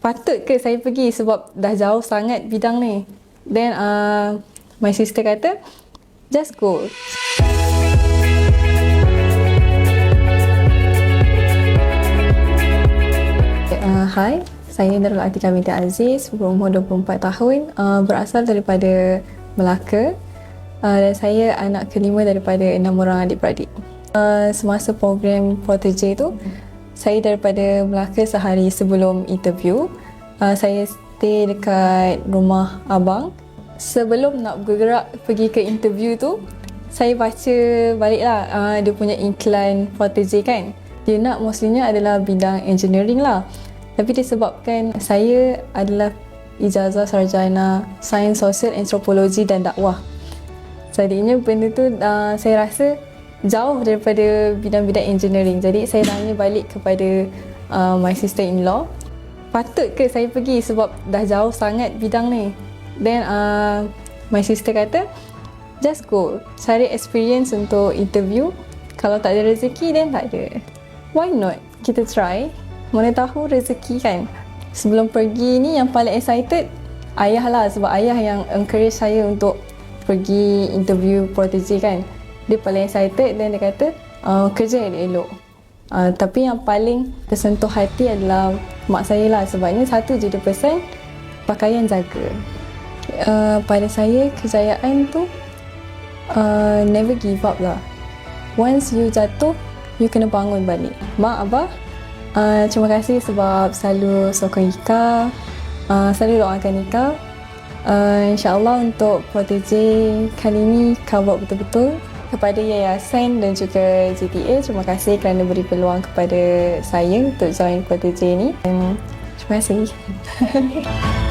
patut ke saya pergi sebab dah jauh sangat bidang ni. Then uh, my sister kata, just go. Uh, hi, saya Nurul Atika binti Aziz, berumur 24 tahun, uh, berasal daripada Melaka uh, dan saya anak kelima daripada enam orang adik-beradik. Uh, semasa program Protege tu, saya daripada Melaka sehari sebelum interview. Uh, saya stay dekat rumah abang. Sebelum nak bergerak pergi ke interview tu, saya baca baliklah uh, dia punya iklan Protege kan. Dia nak mostlynya adalah bidang engineering lah. Tapi disebabkan saya adalah ijazah sarjana Sains Sosial Antropologi dan Dakwah. Jadinya benda tu uh, saya rasa jauh daripada bidang-bidang engineering. Jadi saya tanya balik kepada uh, my sister-in-law, patut ke saya pergi sebab dah jauh sangat bidang ni. Then uh, my sister kata, just go. Cari experience untuk interview. Kalau tak ada rezeki, then tak ada. Why not? Kita try. Mana tahu rezeki kan. Sebelum pergi ni yang paling excited, ayah lah. Sebab ayah yang encourage saya untuk pergi interview protege kan dia paling excited dan dia kata uh, kerja elok-elok uh, tapi yang paling tersentuh hati adalah mak saya lah. Sebabnya satu je dia pesan pakaian jaga. Uh, pada saya kejayaan tu uh, never give up lah. Once you jatuh you kena bangun balik. Mak abah uh, terima kasih sebab selalu sokong Ika. Uh, selalu doakan Ika. Uh, insyaAllah untuk protege kali ini cover betul-betul kepada Yayasan dan juga GTA terima kasih kerana beri peluang kepada saya untuk join protege ini dan terima kasih